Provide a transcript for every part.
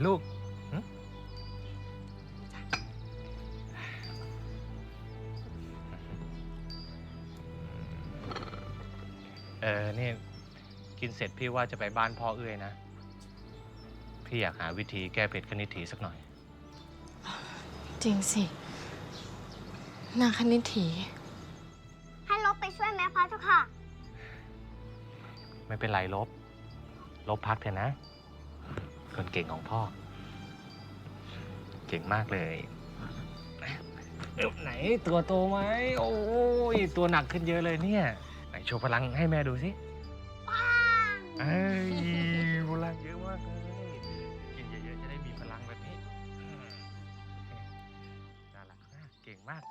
อร่อยไหมลูกหึเออนี่กินเสร็จพี่ว่าจะไปบ้านพ่อเอื้อยนะ พี่อยากหาวิธีแก้เผ็ดคณิตถีสักหน่อย จริงสิ นางคณิตถี ให้ลบไปช่วยแม่พระเจ้าค่ะ ไม่เป็นไรลบ ลบพักเถอะนะ คนเก่งของพ่อ เก่งมากเลยเอ้าไหนตัวโตไหมโอ้ยตัวหนักขึ้นเยอะเลยเนี่ย ไหนโชว์พลังให้แม่ดูสิเอ้ยพลังเยอะมากเลยกินเยอะๆจะได้มีพลังแบบนี้อืมน่ารักมากเก่งมาก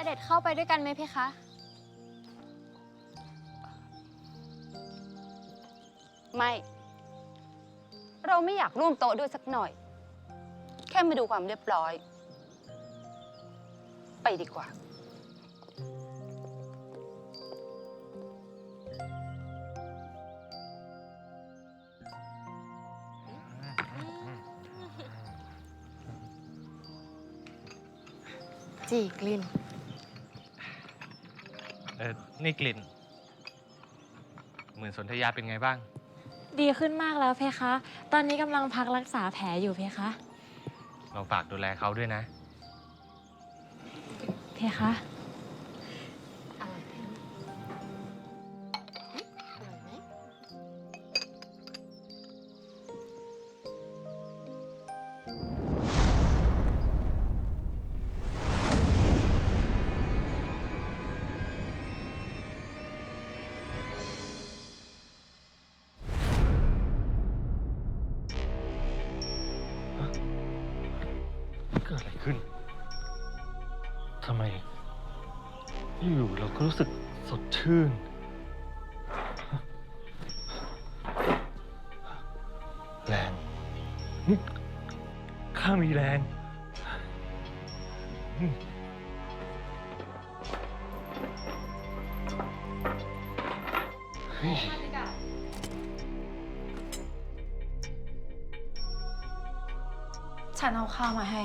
เสด็จเข้าไปด้วยกันไหมเพคะ ไม่ เราไม่อยากร่วมโต๊ะด้วยสักหน่อย แค่มาดูความเรียบร้อย ไปดีกว่าจีกลิ่น เออนี่กลิ่นเหมือนสนธยาเป็นไงบ้าง ดีขึ้นมากแล้วเพคะ ตอนนี้กำลังพักรักษาแผลอยู่เพคะเราฝากดูแลเขาด้วยนะ เพคะ กิดอะไรขึ้น ทำไม อยู่ๆเราก็รู้สึกสดชื่น แรง นี่ข้ามีแรง เฮ้ย ฉันเอาข้าวมาให้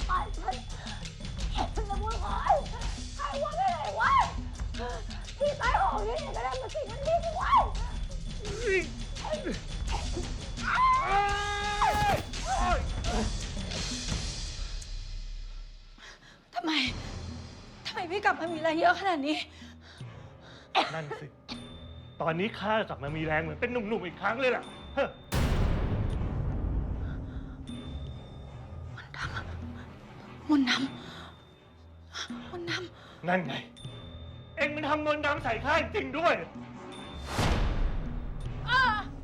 กลับมามีแรงเยอะขนาดนี้ นั่นสิ ตอนนี้ข้ากลับมามีแรงเหมือนเป็นหนุ่มๆอีกครั้งเลยล่ะเฮ้อมนต์ดำมนต์ดนั่นไง เอ็งมันทำมนต์ดำใส่ข้าจริงด้วย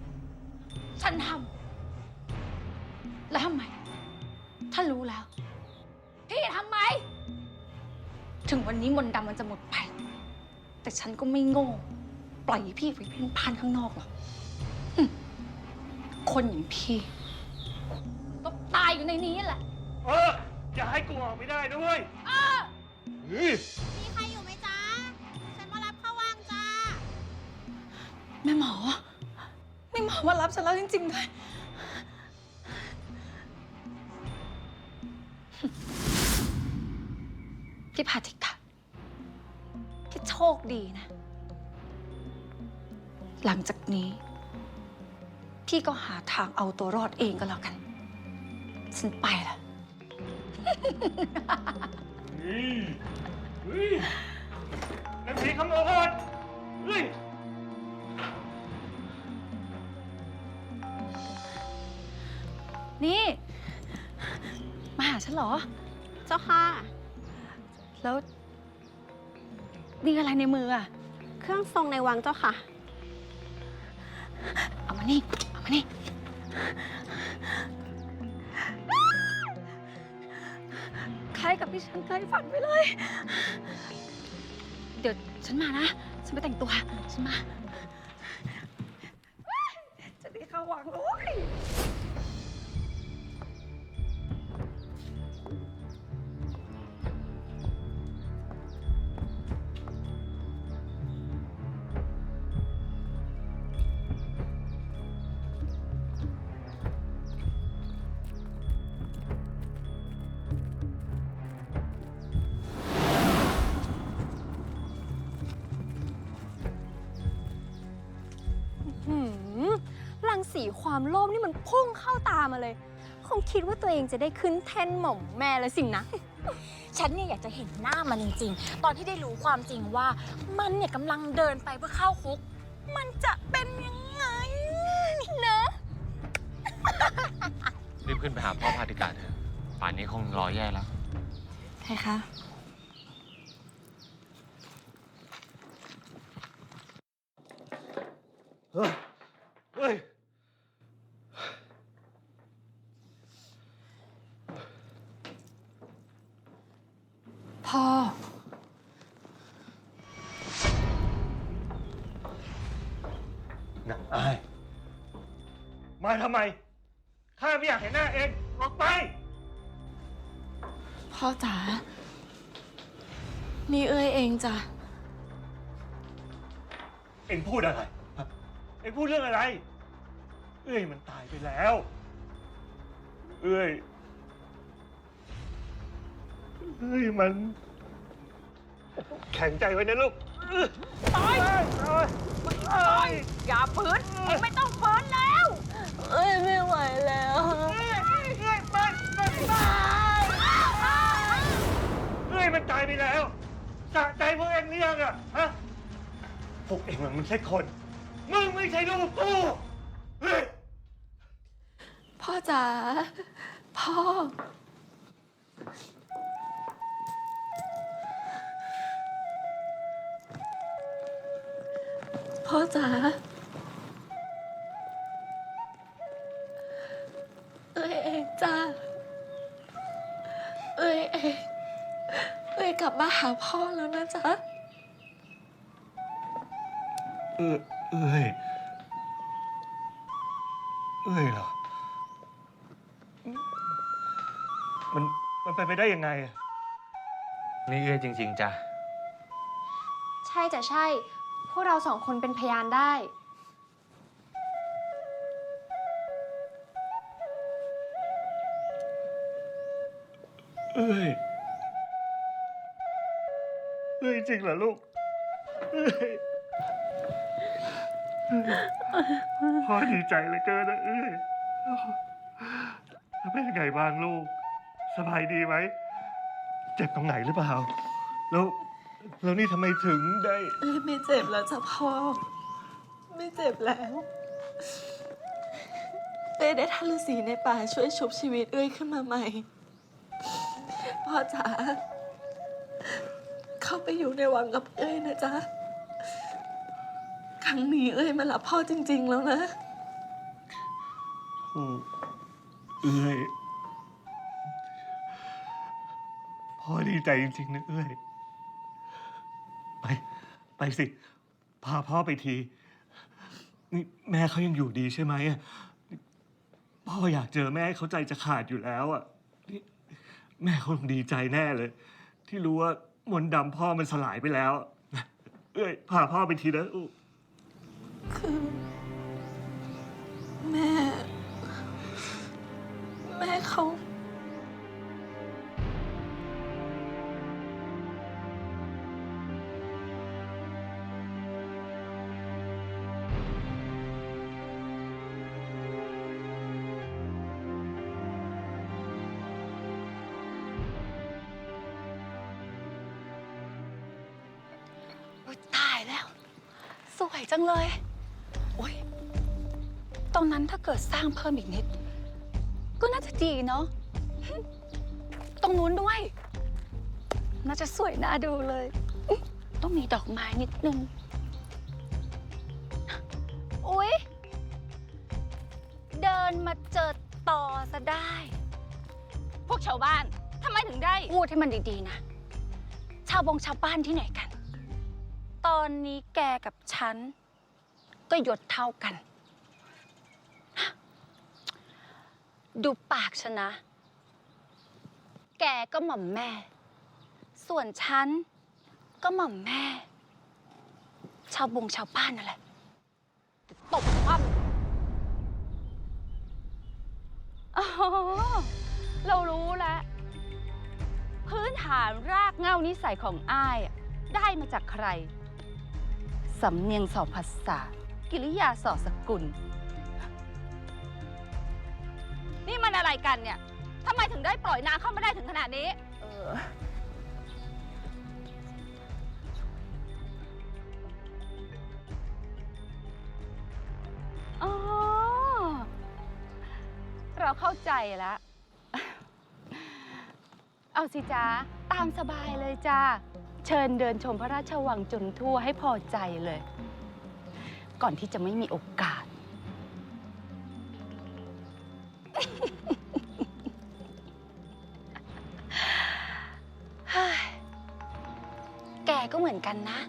ำฉันทำแล้วทำไม ถ้ารู้แล้ว ถึงวันนี้มนต์ดำมันจะหมดไป แต่ฉันก็ไม่โง่ ปล่อยให้พี่ไปเพ่นพ่านข้างนอกหรอกหึคนอย่างพี่ต้องตายอยู่ในนี้แหละ เอออย่าให้กูออกไม่ได้ด้วยเฮ้ยมีใครอยู่ไหมจ๊ะ ฉันมารับเข้าว่างจ้า แม่หมอนี่หมอมารับฉันแล้วจริงๆด้วย พี่พาทิกะพี่โชคดีนะ หลังจากนี้ พี่ก็หาทางเอาตัวรอดเองก็แล้วกัน ฉันไปละเฮ้ยเฮ้ยนั่นผีขโมยเฮ้ย นี่ มาหาฉันเหรอ เจ้าค่ะ แล้วนี่อะไรในมืออะเครื่องทรงในวังเจ้าค่ะ เอามานี่ เอามานี่ใครกับที่ฉันเคยฝันไว้เลย เดี๋ยวฉันมานะ ฉันไปแต่งตัว ฉันมา ความโลภนี่มันพุ่งเข้าตามาเลย คงคิดว่าตัวเองจะได้ขึ้นแท่นหม่อมแม่แล้วสินะ ฉันเนี่ยอยากจะเห็นหน้ามันจริง ๆ ตอนที่ได้รู้ความจริงว่า มันเนี่ยกำลังเดินไปเพื่อเข้าคุก มันจะเป็นยังไงนะ รีบขึ้นไปหาพ่อพาติกาเถอะป่านนี้คงรอแย่แล้ว ใครคะเฮ้ยำไม ข้าไม่อยากเห็นหน้าเอง ออกไป พ่อจ๋า นี่เอ้ยเองจ้ะ เองพูดอะไรฮะเองพูดเรื่องอะไร เอ้ยมันตายไปแล้ว เอ้ย เอ้ยมัน แข็งใจไว้นะลูกตายตายตายอย่าฝืนเองไม่ต้องฝืนแล้ว เอ้ยไม่ไหวแล้วเอ้ยเอ้ยมันมันตายเอ้ยมันตายไปแล้วสะใจพวกเองหรือยังอะฮะพวกเองมันไม่ใช่คน มึงไม่ใช่ลูกกูเฮ้ยพ่อจ๋าพ่อ พ่อจ๋า มาหาพ่อแล้วนะจ๊ะ เออเอ้ยเอ้ยเหรอ มันมันไปนไปได้ยังไงอะนี่เอ้ยจริง ๆจ้ะใช่จะใช่ พวกเราสองคนเป็นพยานได้ เอ้ย เอ้ยจริงเหรอลูกพ่อดีใจเหลือเกินนะเอ้ยแล้วเป็นยังไงบ้างลูก สบายดีไหม เจ็บตรงไหนหรือเปล่า แล้ว แล้วนี่ทำไมถึงได้เอ้ยไม่เจ็บแล้วจ้ะพ่อ ไม่เจ็บแล้วเอ้ได้ท่านฤาษีในป่าช่วยชุบชีวิตเอ้ยขึ้นมาใหม่ พ่อจ๋า ไปอยู่ในวังกับเอ้ยนะจ๊ะ ครั้งนี้เอ้ยมารับพ่อจริง ๆ แล้วนะโอ้เอ้ยพ่อดีใจจริงๆนะเอ้ยไป ไปสิ พาพ่อไปที นี่แม่เขายังอยู่ดีใช่ไหมอะนี่พ่ออยากเจอแม่เขาใจจะขาดอยู่แล้วอะนี่แม่เขาคงดีใจแน่เลย ที่รู้ว่า มนต์ดำพ่อมันสลายไปแล้ว เอ้ยพาพ่อไปทีนะอู้คือายแล้ว สวยจังเลย โอ้ยตรงนั้นถ้าเกิดสร้างเพิ่มอีกนิด ก็น่าจะดีเนาะ ตรงนู้นด้วย น่าจะสวยน่าดูเลยอุ๊ยต้องมีดอกไม้นิดนึงอุ๊ยนมาเจอต่อซะได้ พวกชาวบ้านทำไมถึงได้พูดให้มันดีๆนะ ชาวบงชาวบ้านที่ไหนกัน ตอนนี้แกกับฉัน ก็หยศเท่ากัน ดูปากฉันนะ แกก็หม่อมแม่ ส่วนฉันก็หม่อมแม่ ชาวบงชาวบ้านนั่นแหละจะตบคว่ำอ๋อ เรารู้แล้ว พื้นฐานรากเหง้านิสัยของอ้ายอะได้มาจากใคร สำเนียงสอบภาษา กิริยาสอสกุล นี่มันอะไรกันเนี่ยทำไมถึงได้ปล่อยนางเข้ามาได้ถึงขนาดนี้ เออ อ๋อ เราเข้าใจแล้ว เอาสิจ้าตามสบายเลยจ้า เชิญเดินชมพระราชวังจนทั่วให้พอใจเลย ก่อนที่จะไม่มีโอกาส แกก็เหมือนกันนะ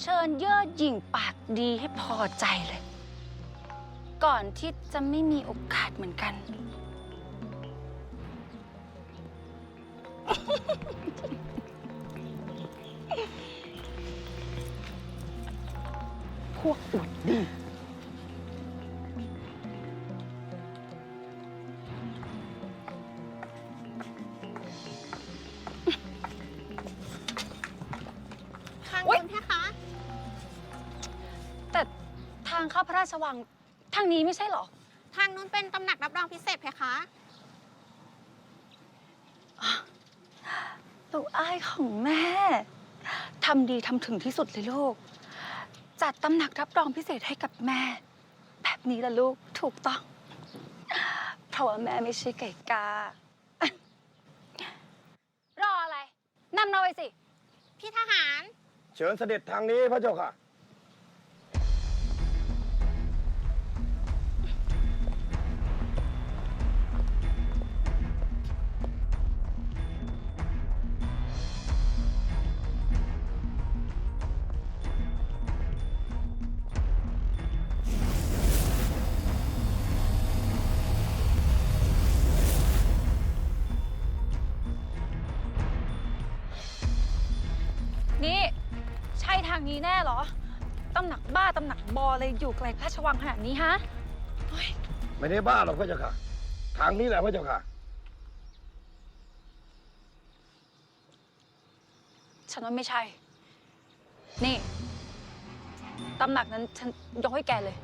เชิญเย่อหยิ่งปากดีให้พอใจเลย ก่อนที่จะไม่มีโอกาสเหมือนกัน ทางนู้นเป็นตำหนักรับรองพิเศษเพคะลูกอ้ายของแม่ทำดีทำถึงที่สุดเลยลูก จัดตำหนักรับรองพิเศษให้กับแม่ แบบนี้ละลูกถูกต้อง เพราะว่าแม่ไม่ใช่ไก่กา รออะไรนำเราไปสิ พี่ทหาร เชิญเสด็จทางนี้พระเจ้าค่ะ นี้แน่เหรอ ตำหนักบ้าตำหนักบอเลยอยู่ไกลพระราชวังขนาดนี้ฮะไม่ได้บ้าหรอกพระเจ้าค่ะ ทางนี้แหละพระเจ้าค่ะ ฉันว่าไม่ใช่ นี่ ตำหนักนั้นฉันยกให้แกเลย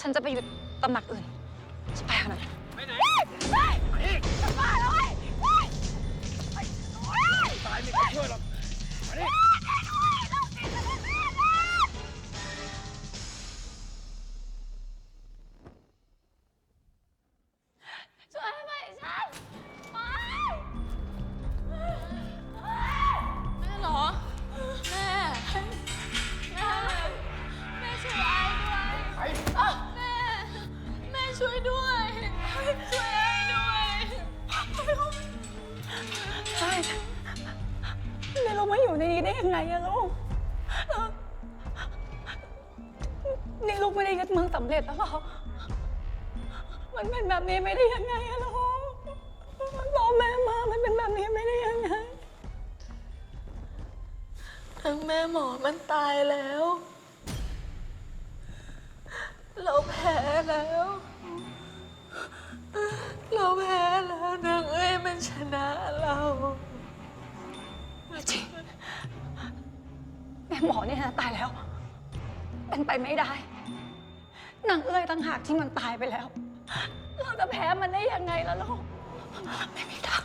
ฉันจะไปอยู่ตำหนักอื่นจะไปขนาดนั้นำเร็จแล้วเหรอ มันเป็นแบบนี้ไม่ได้ยังไงอะลูกมันบอแม่มา มันเป็นแบบนี้ไม่ได้ยังไง ทั้งแม่หมอมันตายแล้ว เราแพ้แล้ว เราแพ้แล้วนางเอ้ยมันชนะเราจริงแม่หมอเนี่ยนะตายแล้ว เป็นไปไม่ได้ นางเอ้ยตั้งหากที่มันตายไปแล้ว เราจะแพ้มันได้ยังไงล่ะลูก ไม่มีทาง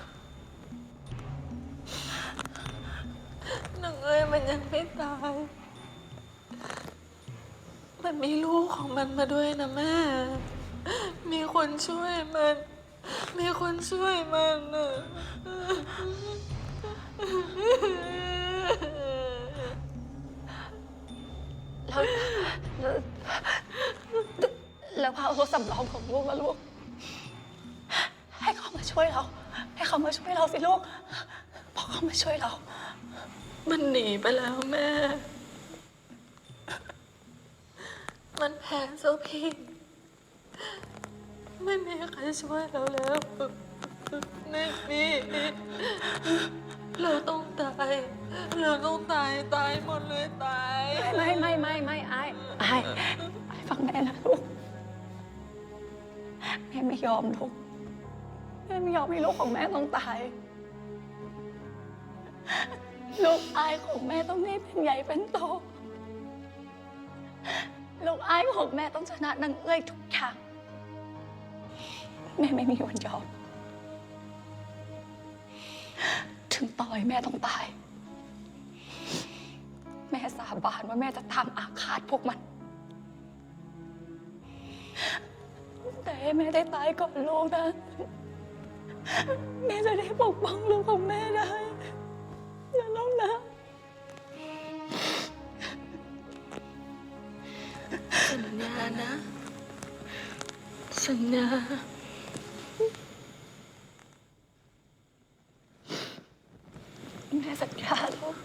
นางเอ้ยมันยังไม่ตาย มันมีลูกของมันมาด้วยนะแม่ มีคนช่วยมัน มีคนช่วยมันนะแล้ว แล้วพาเอารถสำรองของลูกมาลูก ให้เขามาช่วยเรา ให้เขามาช่วยเราสิลูกพอเขามาช่วยเรา มันหนีไปแล้วแม่ มันแพ้โซพีไม่มีใครช่วยเราแล้ว ยอมลูกแม่ไม่ยอมให้ลูกของแม่ต้องตาย ลูกอายของแม่ต้องไม่เป็นใหญ่เป็นโต ลูกอายของแม่ต้องชนะนางเอ้ยทุกอย่างแม่ไม่มีวันยอม ถึงต่อยแม่ต้องตาย แม่สาบานว่าแม่จะทำอาฆาตพวกมัน แต่ให้แม่ได้ตายก่อนลูกนะ แม่จะได้ปกป้องลูกของแม่ได้อย่าลูกนะ สัญญานะ สัญญา แม่สัญญาลูก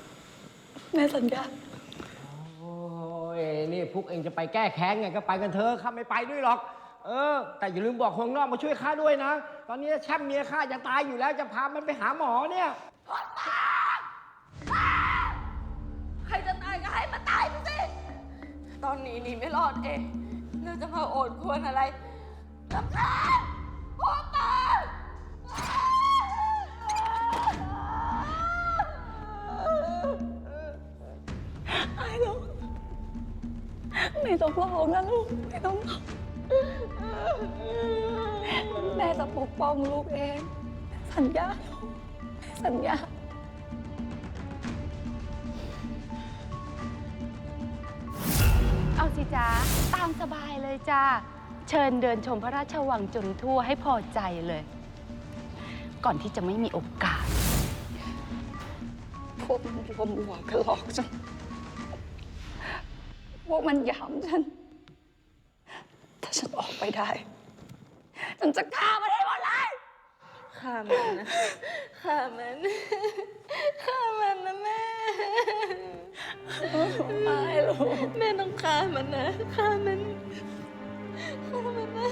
แม่สัญญา โอ้ยนี่พวกเองจะไปแก้แค้นไงก็ไปกันเถอะข้าไม่ไปด้วยหรอก เออ แต่อย่าลืมบอกคนนอกมาช่วยข้าด้วยนะ ตอนนี้แช่มเมียข้าจะตายอยู่แล้วจะพามันไปหาหมอเนี่ย ใครจะตายก็ให้มาตายไปสิ ตอนนี้หนีไม่รอดเองเราจะมาโอดควรอะไรลำคาญพ่อตายไอ้ลูกไม่ต้องร้องนะลูกไม่ต้องร้อง ป้องลูกเอง สัญญาสัญญา เอาสิจ้าตามสบายเลยจ้า เชิญเดินชมพระราชวังจนทั่วให้พอใจเลย ก่อนที่จะไม่มีโอกาส พวกมันรวมหัวกันหลอกฉัน พวกมันหยามฉัน ถ้าฉันออกไปได้ ฉันจะฆ่ามันให้หมดเลย ฆ่ามันนะฆ่ามันฆ่ามันนะแม่ไม่ลูกแม่ต้องฆ่ามันนะฆ่ามันฆ่ามันนะ